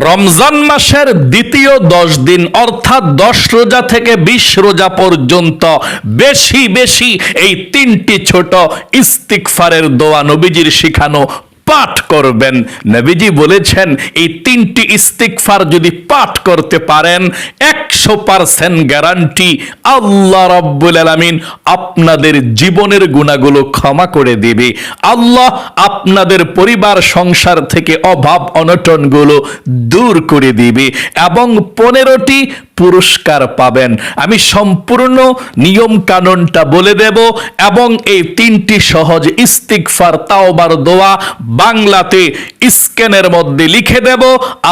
রমজান মাসের দ্বিতীয় দশ দিন, অর্থাৎ দশ রোজা থেকে বিশ রোজা পর্যন্ত বেশি বেশি এই তিনটি ছোট ইস্তিকফারের দোয়া নবীজির শিখানো পাঠ করবেন। নবীজি বলেছেন, এই তিনটি ইস্তিকফার যদি পাঠ করতে পারেন, একশো পারসেন্ট গ্যারান্টি আল্লাহ রব্বুল আলামিন আপনাদের জীবনের গুণাগুলো ক্ষমা করে দেবে। আল্লাহ আপনাদের পরিবার, সংসার থেকে অভাব অনটনগুলো দূর করে দিবে। এবং পনেরোটি পুরস্কার পাবেন। আমি সম্পূর্ণ নিয়ম কানুনটা বলে দেব এবং এই তিনটি সহজ ইস্তিকফার তাওবার, দোয়া বাংলাতে স্ক্যানের মধ্যে লিখে দেব।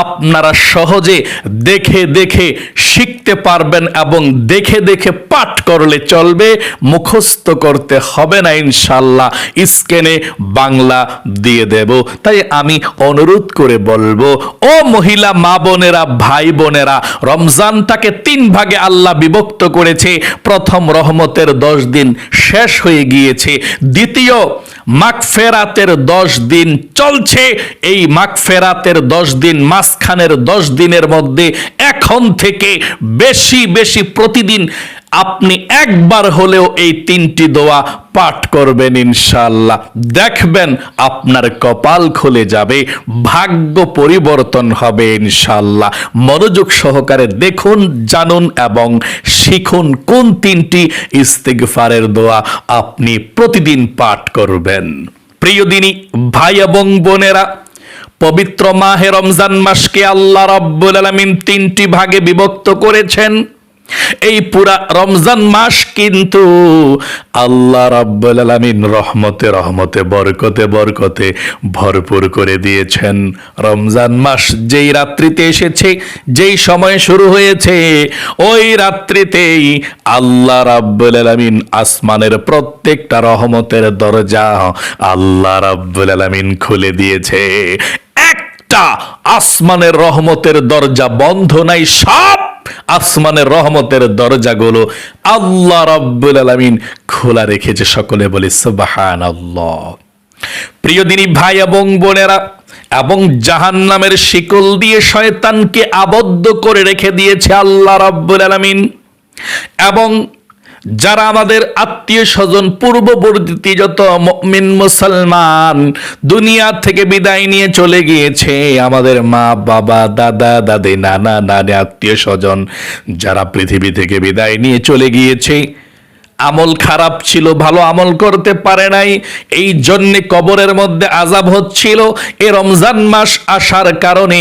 আপনারা সহজে দেখে দেখে শিখতে পারবেন এবং দেখে দেখে পাঠ করলে চলবে। মুখস্থ করতে হবে না ইনশাল্লাহ স্ক্যানে বাংলা দিয়ে দেব। তাই আমি অনুরোধ করে বলব, ও মহিলা, মা বোনেরা, ভাই বোনেরা রমজানটাকে তিন ভাগে আল্লাহ বিভক্ত করেছে। প্রথম রহমতের দশ দিন শেষ হয়ে গিয়েছে। দ্বিতীয়, মাগফেরাতের দশ দিন চলছে। এই মাগফেরাতের দশ দিন মাঝখানের দশ দিনের মধ্যে এখন থেকে বেশি বেশি প্রতিদিন আপনি একবার হলেও এই তিনটি দোয়া পাঠ করবেন ইনশাল্লাহ দেখবেন আপনার কপাল খুলে যাবে, ভাগ্য পরিবর্তন হবে ইনশাল্লাহ মনোযোগ সহকারে দেখুন, জানুন এবং শিখুন কোন তিনটি ইস্তেগফারের দোয়া আপনি প্রতিদিন পাঠ করবেন। প্রিয় দিনী, ভাই এবং বোনেরা, পবিত্র মাহে রমজান মাসকে আল্লাহ রাব্বুল আলামিন তিনটি ভাগে বিভক্ত করেছেন। এই পুরা রমজান মাস কিন্তু আল্লাহ রাব্বুল আলামিন রহমতে রহমতে, বরকতে বরকতে ভরপুর করে দিয়েছেন। রমজান মাস যেই রাত্রিতে এসেছে, যেই সময় শুরু হয়েছে, ওই রাত্রিতেই আল্লাহ রাব্বুল আলামিন আসমানের প্রত্যেকটা রহমতের দরজা আল্লাহ রাব্বুল আলামিন খুলে দিয়েছে। একটা আসমানের রহমতের দরজা বন্ধ নাই, সব আসমানের রহমতের দরজাগুলো আল্লাহ রব্বুল আলমিন খোলা রেখেছে সকলে বলি সুবহানাল্লাহ। প্রিয় দিনী ভাই এবং বোনেরা, এবং জাহান নামের শিকল দিয়ে শয়তানকে আবদ্ধ করে রেখে দিয়েছে আল্লাহ রব্বুল আলমিন, এবং যারা আমাদের আত্মীয় স্বজন পূর্ববর্তী যত মিন মুসলমান দুনিয়া থেকে বিদায় নিয়ে চলে গিয়েছে, আমাদের মা, বাবা, দাদা, দাদি, নানা, নানি, আত্মীয় স্বজন যারা পৃথিবী থেকে বিদায় নিয়ে চলে গিয়েছে আমল খারাপ ছিল, ভালো আমল করতে পারে নাই। এই জন্যে কবরের মধ্যে আজাব হচ্ছিল। এ রমজান মাস আসার কারণে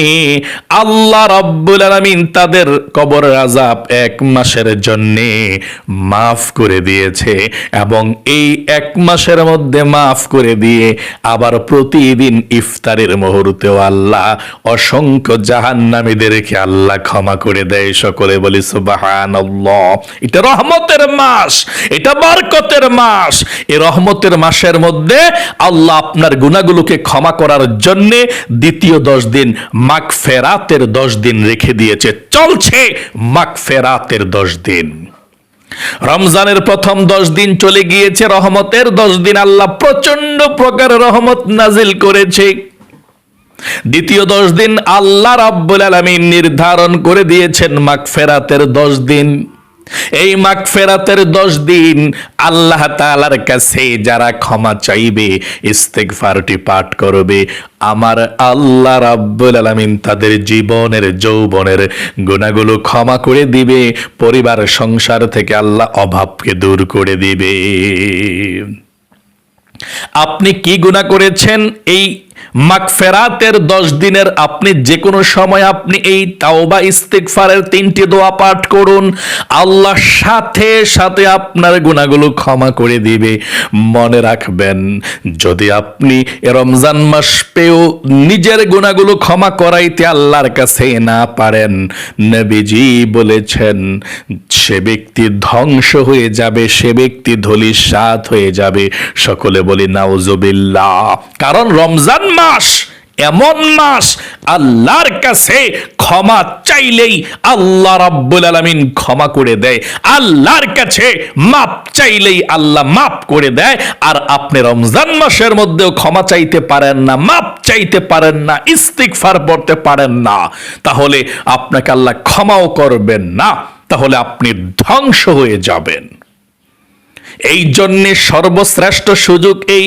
আল্লাহ রব্বুল আলামিন তাদের কবরের আজাব এক মাসের জন্যে মাফ করে দিয়েছে এবং এই এক মাসের মধ্যে মাফ করে দিয়ে আবার প্রতিদিন ইফতারের মুহূর্তেও আল্লাহ অসংখ্য জাহান্নামীদেরকে আল্লাহ ক্ষমা করে দেয়। সকলে বলি, সুবহানাল্লাহ। এটা রহমতের মাস। এটা বরকতের মাস। এ রহমতের মাসের মধ্যে আল্লাহ আপনার গুণাগুলোকে ক্ষমা করার জন্য দ্বিতীয় দশ দিন মাগ ফেরাতের দশ দিন রেখে দিয়েছে। চলছে মাগ ফেরাতের দশ দিন। রমজানের প্রথম দশ দিন চলে গিয়েছে রহমতের। দশ দিন আল্লাহ প্রচণ্ড প্রকার রহমত নাজিল করেছে। দ্বিতীয় দশ দিন আল্লাহ রাব্বুল আলামিন নির্ধারণ করে দিয়েছেন মাগফেরাতের দশ দিন। এই মাগফেরাতের দশ দিন আল্লাহ তাআলার কাছে যারা ক্ষমা চাইবে, ইস্তেগফারটি পাঠ করবে। আমার আল্লাহ রাব্বুল আলামিন তাদের জীবনের, যৌবনের গুণাগুলো ক্ষমা করে দিবে, পরিবার, সংসার থেকে আল্লাহ অভাবকে দূর করে দিবে। আপনি কি গুণা করেছেন? এই মাগফেরাতের দশ দিনের আপনি যে কোনো সময় আপনি এই তাওবা, ইস্তিগফারের তিনটি দোয়া পাঠ করুন। আল্লাহ সাথে সাথে আপনার গুণাগুলো ক্ষমা করে দিবে। মনে রাখবেন, যদি আপনি রমজান মাস পেয়েও নিজের গুণাগুলো ক্ষমা করাইতে আল্লাহর কাছে না পারেন, নবীজি বলেছেন, সে ব্যক্তি ধ্বংস হয়ে যাবে, সে ব্যক্তি ধলি সাত হয়ে যাবে। সকলে বলি, নাউজুবিল্লাহ। কারণ রমজান মাস, এমন মাস আল্লাহর কাছে ক্ষমা চাইলেই আল্লাহ রাব্বুল আলামিন ক্ষমা করে দেয়। আল্লাহর কাছে মাপ চাইলেই আল্লাহ মাপ করে দেয়। আর আপনি রমজান মাসের মধ্যেও ক্ষমা চাইতে পারেন না, মাপ চাইতে পারেন না, ইস্তিগফার পড়তে পারেন না। তাহলে আপনাকে আল্লাহ ক্ষমাও করবেন না। তাহলে আপনি ধ্বংস হয়ে যাবেন। এই জন্যে সর্বশ্রেষ্ঠ সুযোগ এই।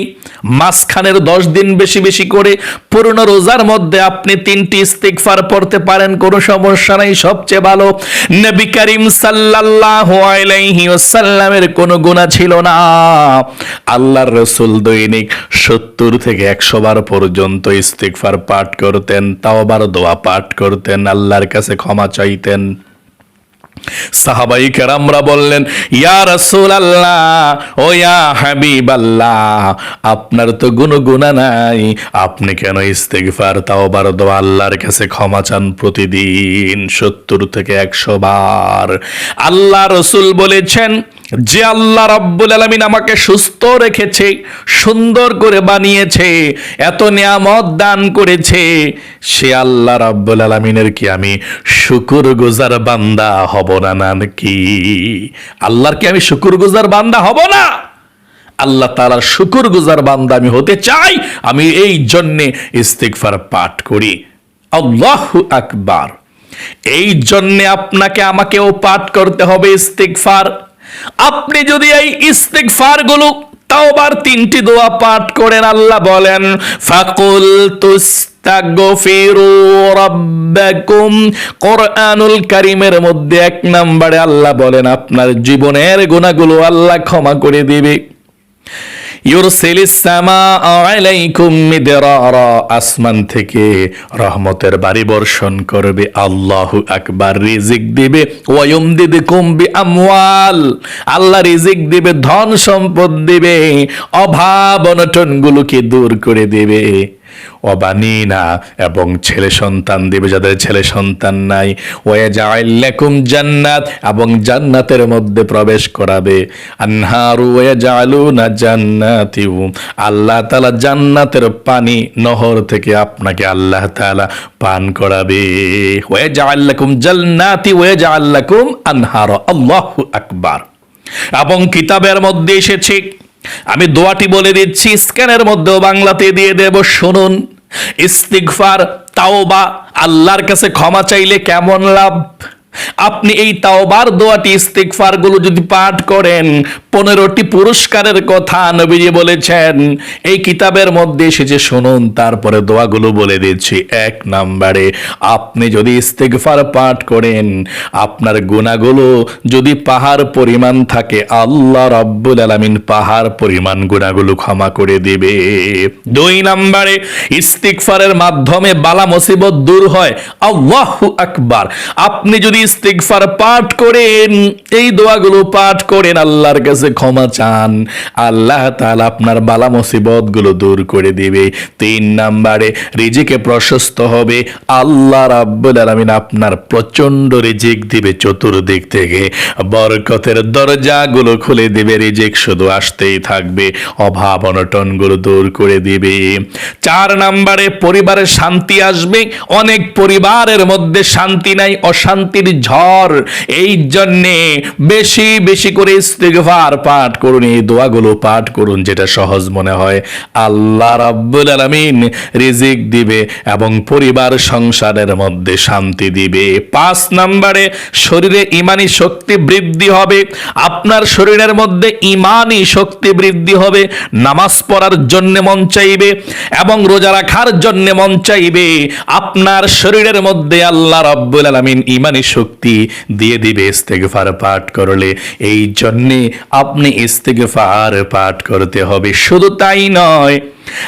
মাঝখানের দশ দিন বেশি বেশি করে পুরনো রোজার মধ্যে আপনি তিনটি ইস্তিকফার পড়তে পারেন, কোনো সমস্যা নাই। সবচেয়ে ভালো, নবী করিম সাল্লাল্লাহু আলাইহি কোনো গুনাহ ছিল না। আল্লাহর রসুল দৈনিক সত্তর থেকে একশো বার পর্যন্ত ইস্তিকফার পাঠ করতেন তাও তাওবার দোয়া পাঠ করতেন, আল্লাহর কাছে ক্ষমা চাইতেন। সাহাবাই কেরামরা বললেন, ইয়া রসুল আল্লাহ ও ইয়া হাবিব আল্লাহ আপনার তো গুণ গুণা নাই। আপনি কেন ইস্তেগফার তাও বার দো আল্লাহর কাছে ক্ষমা চান প্রতিদিন সত্তর থেকে একশো বার? আল্লাহ রসুল বলেছেন যে আল্লাহ রাব্বুল আলামিন আমাকে সুস্থ রেখেছে, সুন্দর করে বানিয়েছে, এত নিয়ামত দান করেছে, সে আল্লাহ রাব্বুল আলামিনের কি আমি শুকুর গুজার বান্দা হব না নাকি? আল্লাহর কি আমি শুকুর গুজার বান্দা হব না? আল্লাহ তাআলার শুকুর গুজার বান্দা আমি হতে চাই, আমি এই জন্যে ইস্তিগফার পাঠ করি। আল্লাহু আকবার। এই জন্যে আপনাকে আমাকেও পাঠ করতে হবে ইস্তিগফার। আপনি যদি এই ইস্তিগফারগুলো তাওবার তিনটি দোয়া পাঠ করেন, আল্লাহ বলেন, ফাকুল তুস্তাগফিরু কোরআনুল কারীমের মধ্যে এক নম্বরে আল্লাহ বলেন, আপনার জীবনের গুনাহগুলো আল্লাহ ক্ষমা করে দিবে। আসমান থেকে রহমতের বাড়ি বর্ষণ করবে, আল্লাহ আকবার রিজিক দিবে, ওয়ায়ুমদিদকুম বিআমওয়াল, আল্লাহ রিজিক দিবে, ধন সম্পদ দিবে, অভাব অনটন গুলোকে দূর করে দেবে। অবানিনা এবং ছেলে সন্তান দেবে যাদের ছেলে সন্তান নাই। ওয়া জাআল্লাকুম জান্নাত, এবং জান্নাতের মধ্যে প্রবেশ করাবে। আনহারু ওয়া জাআলুনা জান্নাতিউ আল্লাহ তাআলা জান্নাতের পানি নহর থেকে আপনাকে আল্লাহ তাআলা পান করাবে। ওয়া জাআল্লাকুম জান্নাতি ওয়া জাআল্লাকুম আনহার। আল্লাহু আকবার। এবং কিতাবের মধ্যে এসেছে আমি দোয়াটি বলে দিচ্ছি, স্ক্যানের মধ্যেও বাংলাতে দিয়ে দেব, শুনুন। ইস্তিফার তাও বা আল্লাহর কাছে ক্ষমা চাইলে কেমন লাভ? আপনি এই তাওবার দোয়াটি ইস্তিগফারগুলো যদি পাঠ করেন, পনেরোটি পুরস্কারের কথা নবীজি বলেছেন। এই কিতাবের মধ্যে এসেছে, শুনুন, তারপরে দোয়াগুলো বলে দিচ্ছি। এক নাম্বারে, আপনি যদি ইস্তেগফার পাঠ করেন, আপনার গুণাগুলো যদি পাহাড় পরিমাণ থাকে, আল্লাহ রাব্বুল আলামিন পাহাড় পরিমাণ গুণাগুলো ক্ষমা করে দিবে। দুই নাম্বারে, ইস্তিগফারের মাধ্যমে বালা মুসিবত দূর হয়। আল্লাহু আকবার। আপনি যদি ইস্তিগফার পাঠ করেন, এই দোয়াগুলো পাঠ করেন, আল্লাহর কাছে ক্ষমা চান। আল্লাহ তাআলা আপনার বালা মুসিবতগুলো দূর করে দিবে। তিন নাম্বারে, রিজিকে প্রশস্ত হবে। আল্লাহ রাব্বুল আলামিন আপনার প্রচণ্ড রিজিক দিবে চতুর্দিক থেকে। বরকতের দরজাগুলো খুলে দিবে, রিজিক শুধু আসতেই থাকবে, অভাব অনটনগুলো দূর করে দিবে। চার নাম্বারে পরিবারে শান্তি আসবে। অনেক পরিবারের মধ্যে শান্তি নাই, অশান্তির ঝড়। এই জন্যে বেশি বেশি করে ইস্তিগফার পাঠ করুন, এই দোয়াগুলো পাঠ করুন, যেটা সহজ মনে হয়। আল্লাহ রাব্বুল আলামিন রিজিক দিবে এবং পরিবার সংসারের মধ্যে শান্তি দিবে। পাঁচ নম্বরে, শরীরে ইমানি শক্তি বৃদ্ধি হবে। আপনার শরীরের মধ্যে ইমানি শক্তি বৃদ্ধি হবে। নামাজ পড়ার জন্য মন চাইবে এবং রোজা রাখার জন্য মন চাইবে। আপনার শরীরের মধ্যে আল্লাহ রাব্বুল আলামিন ইমানি শক্তি দিয়ে দিবে ইস্তেগফার পাঠ করলে। এই জন্যে আপনি ইস্তেগফার পাঠ করতে হবে। শুধু তাই নয়,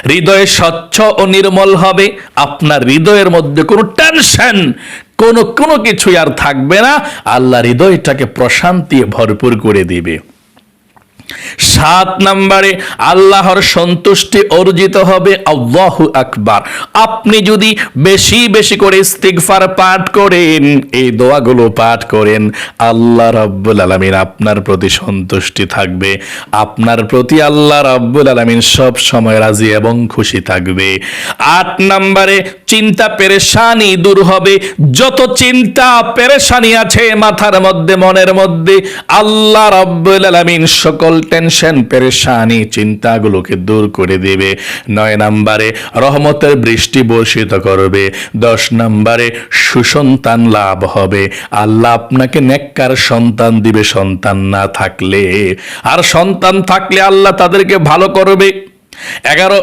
হৃদয় স্বচ্ছ ও নির্মল হবে। আপনার হৃদয়ের মধ্যে কোনো টেনশন কোনো কোনো কিছুই আর থাকবে না। আল্লাহ হৃদয়টাকে প্রশান্তি ভরপুর করে দিবে। সাত নম্বরে আল্লাহর সন্তুষ্টি অর্জিত হবে আল্লাহু আকবার। আপনি যদি বেশি বেশি করে ইস্তিগফার পাঠ করেন, এই দোয়াগুলো পাঠ করেন, আল্লাহ রাব্বুল আলামিন আপনার প্রতি সন্তুষ্টি থাকবে। আপনার প্রতি আল্লাহ রাব্বুল আলামিন সব সময় রাজি এবং খুশি থাকবে। আট নম্বরে চিন্তা পেরেশানি দূর হবে। যত চিন্তা পেরেশানি আছে মাথার মধ্যে, মনের মধ্যে, আল্লাহ রাব্বুল আলামিন সকল টেনশন পেরেশানি, চিন্তাগুলোকে দূর করে দেবে। নয় নম্বরে, রহমতের বৃষ্টি বর্ষিত করবে। দশ নম্বরে, সুসন্তান লাভ হবে। আল্লাহ আপনাকে নেককার সন্তান দিবে, সন্তান না থাকলে। আর সন্তান থাকলে আল্লাহ তাদেরকে ভালো করবে। এগারো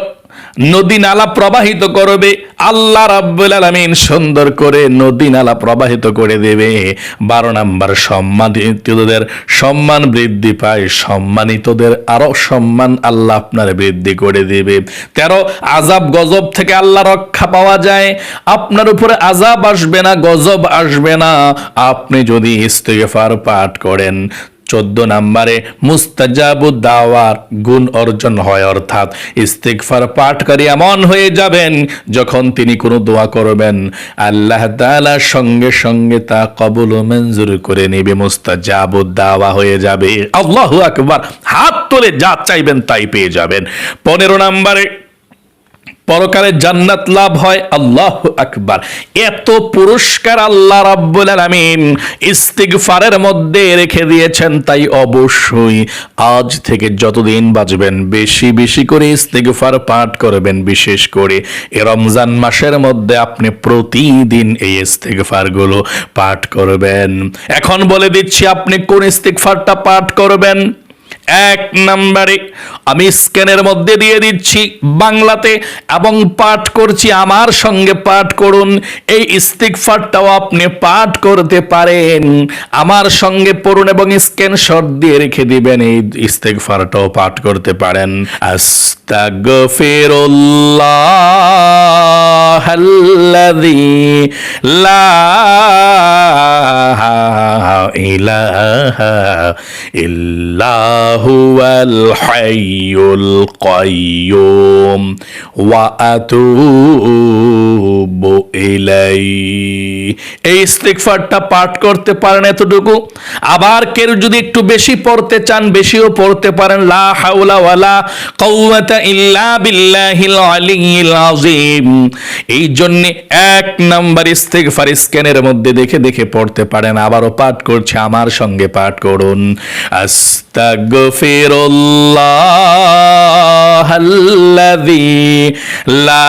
নদী নালা প্রবাহিত করবে। আল্লাহ রাব্বুল আলামিন সুন্দর করে নদী নালা প্রবাহিত করে দেবে। বারো নাম্বার, সম্মানিতদের সম্মান বৃদ্ধি পায়। সম্মানিতদের আরও সম্মান আল্লাহ আপনার বৃদ্ধি করে দেবে। তেরো আজাব গজব থেকে আল্লাহ রক্ষা পাওয়া যায়। আপনার উপরে আজাব আসবে না, গজব আসবে না। আপনি যদি ইস্তেগফার পাঠ করেন চোদ্দ নাম্বারে মুস্তাজাবু দাওয়ার গুণ অর্জন হয়, অর্থাৎ ইস্তিগফার পাঠকারী এমন হয়ে যাবেন যখন তিনি কোনো দোয়া করবেন। আল্লাহ তাআলা সঙ্গে সঙ্গে তা কবুল ও মঞ্জুর করে নেবে, মুস্তাজাবু দাওয়া হয়ে যাবে। আল্লাহ আকবার, হাত তোলে যা চাইবেন তাই পেয়ে যাবেন। পনেরো নম্বরে পরকালে জান্নাত লাভ হয়। আল্লাহ আকবার। এত পুরস্কার আল্লাহ রাব্বুল আলামিন ইস্তিগফারের মধ্যে রেখে দিয়েছেন, তাই অবশ্যই আজ থেকে যতদিন বাঁচবেন, বেশি বেশি করে ইস্তিগফার পাঠ করবেন, বিশেষ করে এ রমজান মাসের মধ্যে আপনি প্রতিদিন এই ইস্তিগফারগুলো পাঠ করবেন। এখন বলে দিচ্ছি, আপনি কোন ইস্তিগফারটা পাঠ করবেন? এক নম্বরে আমি স্ক্যানের মধ্যে দিয়ে দিচ্ছি বাংলাতে এবং পাঠ করছি আমার সঙ্গে পাঠ করুন। এই ইস্তিকফারটাও আপনি পাঠ করতে পারেন। আমার সঙ্গে পড়ুন এবং স্ক্যানশট দিয়ে রেখে দিবেন। এই ইস্তিকফারটাও পাঠ করতে পারেন। আস্তাগফিরুল্লাহ আল্লাযী লা ইলাহা ইল্লা হাইয়ুল কাইয়ুম ওয়া আতুবু ইলাইহি। এই ইস্তিগফারটা পাঠ করতে পারেন এতটুকু। আবার কেউ যদি একটু বেশি পড়তে চান, বেশিও পড়তে পারেন। লা হাওলা ওয়ালা কুওয়াতা ইল্লা বিল্লাহিল আলিয়্যিল আযীম। এই জন্য এক নাম্বার ইস্তিগফার স্ক্যানের মধ্যে দেখে দেখে পড়তে পারেন। আবারও পাঠ করছে, আমার সঙ্গে পাঠ করুন। আস্তাগফিরুল্লাহ আল্লাযী লা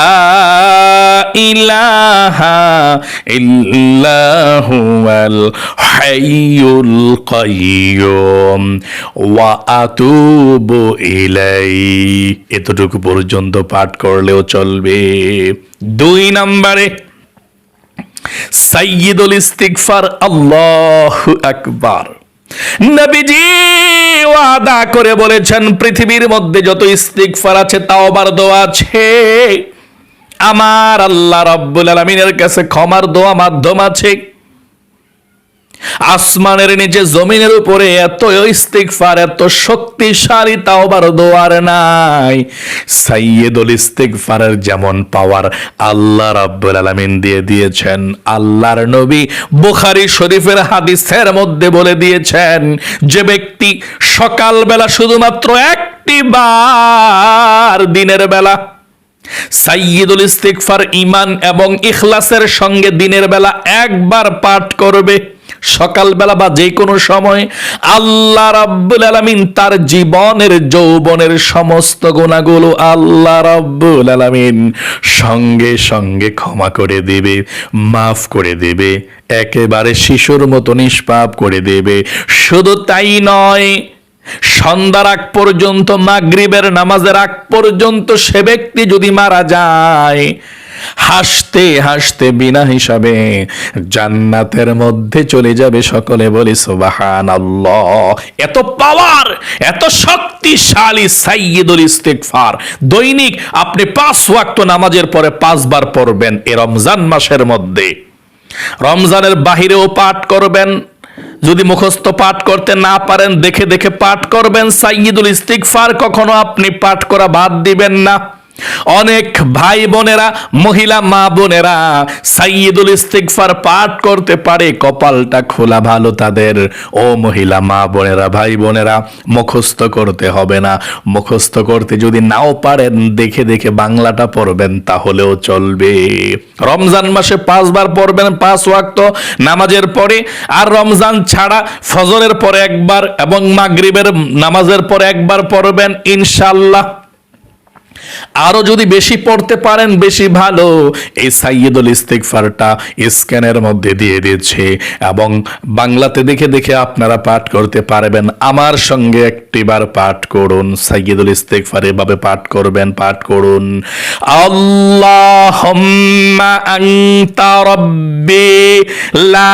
ইলাহা ইল্লা হুয়াল হাইয়ুল কাইয়ুম ওয়া আতুবু ইলাইহি। এতটুকু পর্যন্ত পাঠ করলেও চলবে। দুই নম্বরে, সাইয়্যিদুল ইস্তিগফার, আল্লাহু আকবার। নবীজি ওয়াদা করে বলেছেন, পৃথিবীর মধ্যে যত ইস্তিগফার আছে, তাওবার দোয়া আছে। আমার আল্লাহ রাব্বুল আলামিনের কাছে ক্ষমার দোয়া মাধ্যম আছে। আসমানের নিচে জমিনের উপরে এত ইস্তিগফার, এত শক্তিশালী তাওবার দোয়ার নাই। সাইয়্যিদুল ইস্তিগফারের যেমন পাওয়ার আল্লাহ রাব্বুল আলামিন দিয়ে দিয়েছেন, আল্লাহর নবী বুখারী শরীফের হাদিসের মধ্যে বলে দিয়েছেন, যে ব্যক্তি সকালবেলা শুধুমাত্র একটি বার দিনের বেলা সাইয়্যিদুল ইস্তিগফার ইমান এবং ইখলাসের সঙ্গে দিনের বেলা একবার পাঠ করবে সকালবেলা বা যে কোনো সময় আল্লাহ রাব্বুল আলামিন তার জীবনের, যৌবনের সমস্ত গুণাগুলো আল্লাহ রাব্বুল আলামিন সঙ্গে সঙ্গে ক্ষমা করে দেবে, মাফ করে দেবে, একেবারে শিশুর মতো নিষ্পাপ করে দেবে। শুধু তাই নয়, সন্ধ্যার আগ পর্যন্ত, মাগরিবের নামাজের আগ পর্যন্ত সে ব্যক্তি যদি মারা যায় হাসতে হাসতে বিনা হিসাবে জান্নাতের মধ্যে চলে যাবে সকলে বলি সুবাহান এত পাওয়ার এত শক্তিশালী সাইয়্যিদুল ইস্তিগফার। দৈনিক আপনি পাঁচ ওয়াক্ত নামাজের পরে পাঁচবার পড়বেন এ রমজান মাসের মধ্যে। রমজানের বাহিরেও পাঠ করবেন। যদি মুখস্থ পাঠ করতে না পারেন, দেখে দেখে পাঠ করবেন। সাইয়দুল ইস্তিগফার কখনো আপনি পাঠ করা বাদ দিবেন না। অনেক ভাই বোনেরা, মহিলা মা বোনেরা সাইয়দুল ইস্তিগফার পাঠ করতে পারে, কপালটা খোলা ভালো তাদের। ও মহিলা মা বোনেরা, ভাই বোনেরা, মুখস্থ করতে হবে না। মুখস্থ করতে যদি নাও পারেন, দেখে দেখে বাংলাটা পড়বেন, তাহলেও চলবে। রমজান মাসে পাঁচবার পড়বেন পাঁচ ওয়াক্ত নামাজের পরে, আর রমজান ছাড়া ফজরের পরে একবার এবং মাগরিবের নামাজের পরে একবার পড়বেন ইনশাল্লাহ আরও যদি বেশি পড়তে পারেন, বেশি ভালো। এই সাইয়দুল ইস্তিগফারটা স্ক্যানের মধ্যে দিয়ে দিচ্ছে এবং বাংলাতে দেখে দেখে আপনারা পাঠ করতে পারবেন। আমার সঙ্গে একটিবার পাঠ করুন, সাইয়দুল ইস্তিগফার এভাবে পাঠ করবেন, পাঠ করুন। আল্লাহুম্মা আনতা রাব্বি লা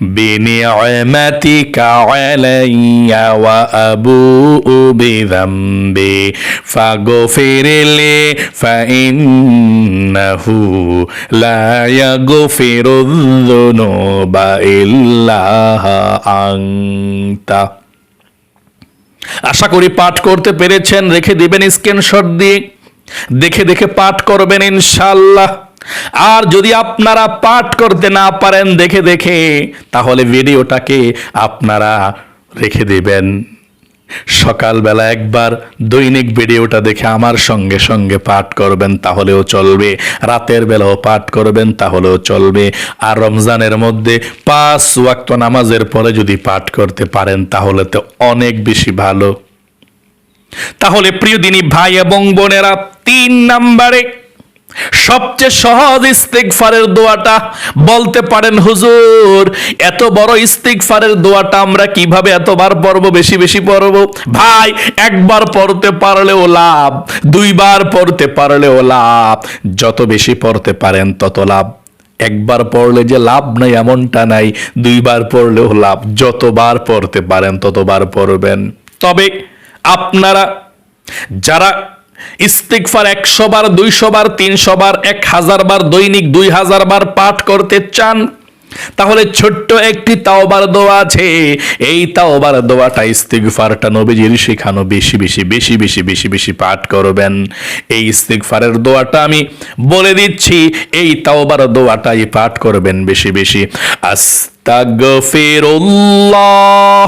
بنعمتك علي وأبوء بذنبي فاغفر لي فإنه لا يغفر الذنوب إلا أنت আশা করি পাঠ করতে পেরেছেন রেখে দিবেন স্ক্রিনশট দিয়ে দেখে দেখে পাঠ করবেন ইনশাল্লাহ আর যদি আপনারা পাঠ করতে না পারেন, দেখে দেখে, তাহলে ভিডিওটাকে আপনারা রেখে দিবেন। সকালবেলা একবার দৈনিক ভিডিওটা দেখে আমার সঙ্গে সঙ্গে পাঠ করবেন, তাহলেও চলবে। রাতের বেলাও পাঠ করবেন, তাহলেও চলবে। আর রমজানের মধ্যে পাঁচ ওয়াক্ত নামাজের পরে যদি পাঠ করতে পারেন, তাহলে তো অনেক বেশি ভালো। তাহলে প্রিয় দিনী ভাই এবং বোনেরা, তিন নাম্বারে সবচেয়ে সহজ ইস্তিগফারের দোয়াটা বলতে পারেন হুজুর, এত বড় ইস্তিগফারের দোয়াটা আমরা কীভাবে এতবার পড়ব, বেশি বেশি পড়ব? ভাই, একবার পড়তে পারলেও লাভ, দুইবার পড়তে পারলেও লাভ, যত বেশি পড়তে পারেন তত লাভ। একবার পড়লে যে লাভ নাই, এমনটা নাই, দুইবার পড়লেও লাভ, যতবার পড়তে পারেন ততবার পড়বেন। তবে আপনারা, যারা ইস্তিকফার একশো বার, দুইশো বার, তিনশো বার, এক হাজার বার, দৈনিক দুই হাজার বার পাঠ করতে চান, তাহলে ছোট্ট একটি তাওবার দোয়া আছে। এই তাওবার দোয়াটা ইস্তিগফারটা নবীজির শেখানো বেশি বেশি বেশি বেশি বেশি বেশি পাঠ করবেন। এই ইস্তিগফারের দোয়াটা আমি বলে দিচ্ছি, এই তাওবার দোয়াটাই পাঠ করবেন বেশি বেশি। আস্তাগফিরুল্লাহ।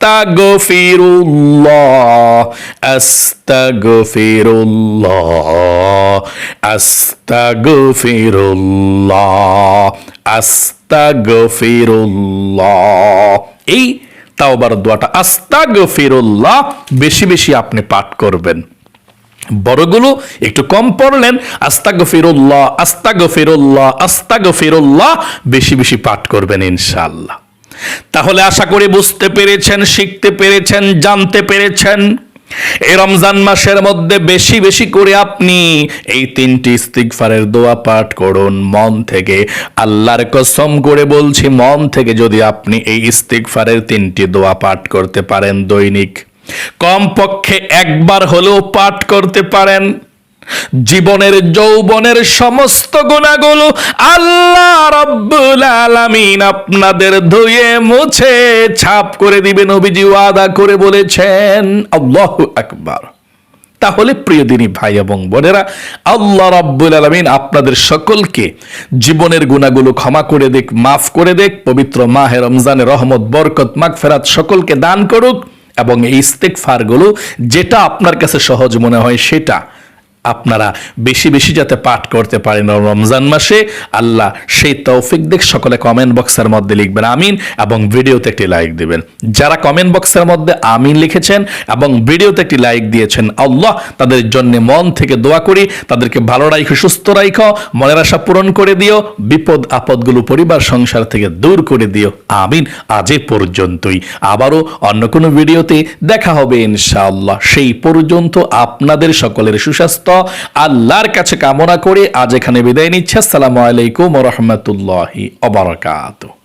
Astaghfirullah Astaghfirullah Astaghfirullah Astaghfirullah أستغفر الله أستغفر الله এই তাওবার দোয়াটা আস্তাগফিরুল্লাহ বেশি বেশি আপনি পাঠ করবেন। বড়গুলো একটু কম পড়লেন, আস্তাগফিরুল্লাহ আস্তাগফিরুল্লাহ আস্তাগফিরুল্লাহ বেশি বেশি পাঠ করবেন ইনশাআল্লাহ। তাহলে আশা করি বুঝতে পেরেছেন, শিখতে পেরেছেন, জানতে পেরেছেন। এই রমজান মাসের মধ্যে বেশি বেশি করে আপনি এই তিনটি ইস্তিগফারের দোয়া পাঠ করুন। মন থেকে আল্লাহর কসম করে বলছি, মন থেকে যদি আপনি এই ইস্তিগফারের তিনটি দোয়া পাঠ করতে পারেন দৈনিক। কমপক্ষে একবার হলেও পাঠ করতে পারেন। জীবনের যৌবনের সমস্ত গুণাগুলো আল্লাহ রব্বুল আলামিন আপনাদের ধুয়ে মুছে ছাপ করে দিবেন অভিজি ওয়াদা করে বলেছেন, আল্লাহু আকবার। তাহলে প্রিয় দিনী ভাই এবং বোনেরা, আল্লাহ রাব্বুল আলামিন আপনাদের সকলকে জীবনের গুণাগুলো ক্ষমা করে দেখ মাফ করে দেখ পবিত্র মাহে রমজানের রহমত, বরকত, মাগফেরাত সকলকে দান করুক এবং এই ইস্তেকফারগুলো যেটা আপনার কাছে সহজ মনে হয় সেটা আপনারা বেশি বেশি যাতে পাঠ করতে পারেন রমজান মাসে। আল্লাহ সেই তৌফিক দিক সকলে কমেন্ট বক্সের মধ্যে লিখবেন, আমিন, এবং ভিডিওতে একটি লাইক দিবেন। যারা কমেন্ট বক্সের মধ্যে আমিন লিখেছেন এবং ভিডিওতে একটি লাইক দিয়েছেন, আল্লাহ তাদের জন্য মন থেকে দোয়া করি, তাদেরকে ভালো রাখো সুস্থ রাখো মনের আশা পূরণ করে দিও, বিপদ আপদগুলো পরিবার সংসার থেকে দূর করে দিও, আমিন, আজ পর্যন্তই। আবারও অন্য কোনো ভিডিওতে দেখা হবে ইনশাআল্লাহ। সেই পর্যন্ত আপনাদের সকলের সুস্বাস্থ্য আল্লাহর কাছে কামনা করে আজ এখানে বিদায় নিচ্ছে। আসসালামু আলাইকুম রহমতুল্লাহি অবরাকাতুহ